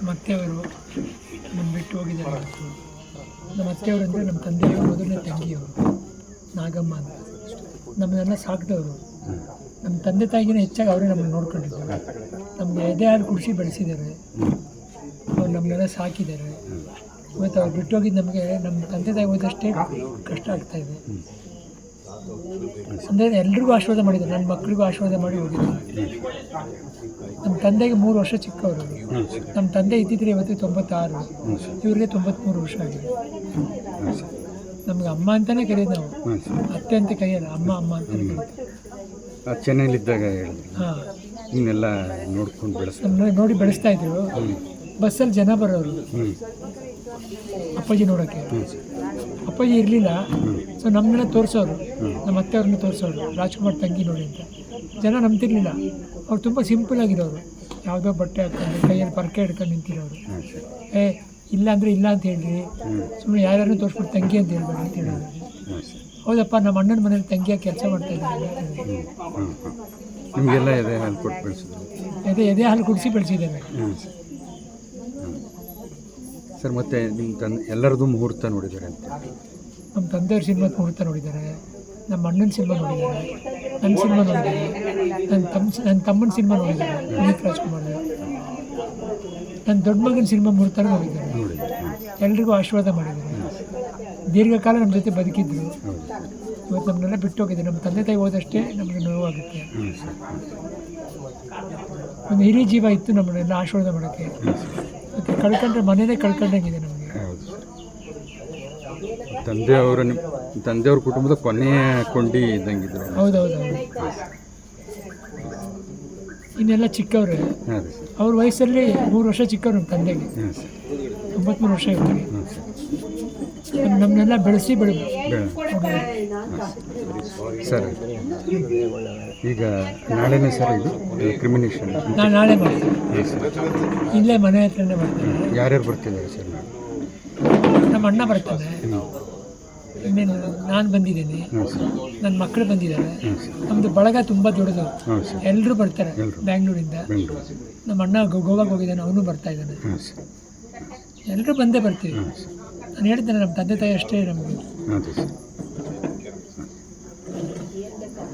ನಮ್ಮ ಅತ್ತೆಯವರು ನಮ್ಮ ಬಿಟ್ಟು ಹೋಗಿದ್ದಾರೆ. ನಮ್ಮ ಅತ್ತೆಯವರು ಅಂದರೆ ನಮ್ಮ ತಂದೆಯವರು, ಮೊದಲನೇ ತಂಗಿಯವರು, ನಾಗಮ್ಮ ಅಂತ. ನಮ್ಮನ್ನೆಲ್ಲ ಸಾಕಿದವರು. ನಮ್ಮ ತಂದೆ ತಾಯಿಗಿನ ಹೆಚ್ಚಾಗಿ ಅವರೇ ನಮ್ಮನ್ನು ನೋಡ್ಕೊಂಡಿದ್ದರು. ನಮಗೆ ಎದೆ ಹಾಲು ಕುಡಿಸಿ ಬೆಳೆಸಿದ್ದಾರೆ. ಅವ್ರು ನಮ್ಮನ್ನೆಲ್ಲ ಸಾಕಿದ್ದಾರೆ. ಇವತ್ತು ಅವ್ರು ಬಿಟ್ಟು ಹೋಗಿದ್ದು ನಮಗೆ ನಮ್ಮ ತಂದೆ ತಾಯಿ ಹೋದಷ್ಟೇ ಕಷ್ಟ ಆಗ್ತಾ ಇದೆ. ಅಂದರೆ ಎಲ್ರಿಗೂ ಆಶೀರ್ವಾದ ಮಾಡಿದ್ದಾರೆ ನನ್ನ ಮಕ್ಕಳಿಗೂ ಆಶೀರ್ವಾದ ಮಾಡಿ ಹೋಗಿದ್ದಾರೆ ನಮ್ಮ ತಂದೆಗೆ ಮೂರು ವರ್ಷ ಚಿಕ್ಕವರು. ನಮ್ಮ ತಂದೆ ಇದ್ದಿದ್ರೆ ಇವತ್ತು ತೊಂಬತ್ತಾರು. ಇವರಿಗೆ ತೊಂಬತ್ತ್ಮೂರು ವರ್ಷ ಆಗಿದೆ. ನಮ್ಗೆ ಅಮ್ಮ ಅಂತಲೇ ಕರೆಯೋದು ನಾವು. ಅತ್ತೆ ಅಂತ ಕರೆಯಲ್ಲ ಅಮ್ಮ ಅಮ್ಮ ಅಂತ ಕರೀತೀವಿ ಚೆನ್ನೈಲಿದ್ದಾಗ ಹಾಂ. ಹಿಂಗೆಲ್ಲ ನೋಡ್ಕೊಂಡು ಬೆಳೆಸ್ತಾರೆ ನೋಡಿ ಬೆಳೆಸ್ತಾ ಇದ್ರು. ಬಸ್ಸಲ್ಲಿ ಜನ ಬರೋರು. ಅಪ್ಪಾಜಿ ನೋಡೋಕ್ಕೆ. ಅಪ್ಪಾಜಿ ಇರಲಿಲ್ಲ. ಸೊ ನಮ್ಮನ್ನೆಲ್ಲ ತೋರಿಸೋರು. ನಮ್ಮ ಅತ್ತೆಯವ್ರನ್ನ ತೋರಿಸೋರು. ರಾಜ್ಕುಮಾರ್ ತಂಗಿ ನೋಡಿ ಅಂತ. ಜನ ನಂಬ್ತಿರ್ಲಿಲ್ಲ. ಅವ್ರು ತುಂಬ ಸಿಂಪಲ್ ಆಗಿರೋರು. ಯಾವುದೋ ಬಟ್ಟೆ ಹಾಕೊಂಡು ಕೈಯಲ್ಲಿ ಪರ್ಕೆ ಹಿಡ್ಕೊಂಡು ನಿಂತಿರೋರು. ಏ ಇಲ್ಲ ಅಂದರೆ ಇಲ್ಲ ಅಂತ ಹೇಳ್ರಿ. ಸುಮ್ಮನೆ ಯಾರ್ಯಾರು ತೋರಿಸ್ಬಿಟ್ಟು ತಂಗಿ ಅಂತ ಹೇಳ್ಬೇಡಿ ಅಂತ ಹೇಳೋರು ಸರ್. ಹೌದಪ್ಪ ನಮ್ಮ ಅಣ್ಣನ ಮನೇಲಿ ತಂಗಿಯಾಗಿ ಕೆಲಸ ಮಾಡ್ತಾ ಹೇಳಿದ್ರು. ಹಾಂ ನಿಮಗೆಲ್ಲ ಎದೆ ಹಾಲು ಕೊಟ್ಟು ಬೆಳೆಸಿದ್ರು? ಎದೆ ಎದೆ ಹಾಲು ಕುಡಿಸಿ ಹ್ಞೂ ಸರ್ ಮತ್ತೆ ನಿಮ್ಮ ತಂದೆ ಎಲ್ಲರದು ಮುಹೂರ್ತ ನೋಡಿದ್ದಾರೆ ಅಂತ. ನಮ್ಮ ತಂದೆಯವ್ರ ಸಿನಿಮಾ ಮುಹೂರ್ತ ನೋಡಿದ್ದಾರೆ. ನಮ್ಮ ಅಣ್ಣನ ಸಿನಿಮಾ ನೋಡಿದ್ದಾರೆ. ನನ್ನ ಸಿನಿಮಾ ನೋಡಿದ್ದಾರೆ. ನನ್ನ ತಮ್ಮ ನನ್ನ ತಮ್ಮನ ಸಿನಿಮಾ ನೋಡಿದ್ದಾರೆ. ಪುನೀತ್ ರಾಜ್ಕುಮಾರ್. ನನ್ನ ದೊಡ್ಡ ಮಗನ ಸಿನಿಮಾ ಮುಹೂರ್ತ ನೋಡಿದ್ದಾರೆ. ಎಲ್ರಿಗೂ ಆಶೀರ್ವಾದ ಮಾಡಿದ್ದಾರೆ. ದೀರ್ಘಕಾಲ ನಮ್ಮ ಜೊತೆ ಬದುಕಿದ್ರು. ಇವತ್ತು ನಮ್ಮನ್ನೆಲ್ಲ ಬಿಟ್ಟು ಹೋಗಿದೆ. ನಮ್ಮ ತಂದೆ ತಾಯಿ ಹೋದಷ್ಟೇ ನಮಗೆ ನೋವಾಗುತ್ತೆ. ಒಂದು ಹಿರಿಯ ಜೀವ ಇತ್ತು ನಮ್ಮನ್ನೆಲ್ಲ ಆಶೀರ್ವಾದ ಮಾಡೋಕ್ಕೆ. ಮತ್ತು ಕಳ್ಕೊಂಡ್ರೆ ಮನೇನೇ ಕಳ್ಕೊಂಡಂಗಿದೆ ನಮಗೆ. ಹೌದು ತಂದೆ ನಿಮ್ಮ ತಂದೆಯವ್ರ ಕುಟುಂಬದ ಕೊನೆಯ ಕೊಂಡಿ ಇದ್ದಂಗಿದ್ರು ಹೌದೌದು ಹೌದು ಇನ್ನೆಲ್ಲ ಚಿಕ್ಕವ್ರೆ. ಹಾಂ ರೀ ಸರ್. ಅವ್ರ ವಯಸ್ಸಲ್ಲಿ ಮೂರು ವರ್ಷ ಚಿಕ್ಕವ್ರು ನಮ್ಮ ತಂದೆಗೆ. ಹಾಂ ಸರ್. ವರ್ಷ ಇರ್ತಾರೆ ಹಾಂ ಸರ್. ನಮ್ಮನ್ನೆಲ್ಲ ಬೆಳೆಸಿ ಬೆಳೆ ಸರ್ ಈಗ ನಾಳೆನೇ ಸರ್ ಇದು? ಕ್ರಿಮಿನೇಷನ್ ನಾನು ನಾಳೆ ಮಾಡ್ತೀನಿ. ಇಲ್ಲೇ ಮನೆ ಹತ್ರನೇ ಮಾಡ್ತೀನಿ. ಯಾರ್ಯಾರು ಬರ್ತಿದ್ದಾರೆ ಸರ್? ನಮ್ಮ ಅಣ್ಣ ಬರ್ತಾನೆ. ಇನ್ನೇನು ನಾನು ಬಂದಿದ್ದೀನಿ. ನನ್ನ ಮಕ್ಕಳು ಬಂದಿದ್ದಾರೆ. ನಮ್ಮದು ಬಳಗ ತುಂಬ ದೊಡ್ಡದು. ಎಲ್ಲರೂ ಬರ್ತಾರೆ. ಬ್ಯಾಂಗ್ಳೂರಿಂದ. ನಮ್ಮ ಅಣ್ಣ ಗೋ- ಗೋವಾಗೆ ಹೋಗಿದ್ದಾನೆ ಅವನು ಬರ್ತಾ ಇದ್ದಾನೆ. ಎಲ್ಲರೂ ಬಂದೇ ಬರ್ತೀವಿ. ಸರ್. ನಾನು ನಮ್ಮ ತಂದೆ ತಾಯಿ ಅಷ್ಟೇ ನಮಗೆ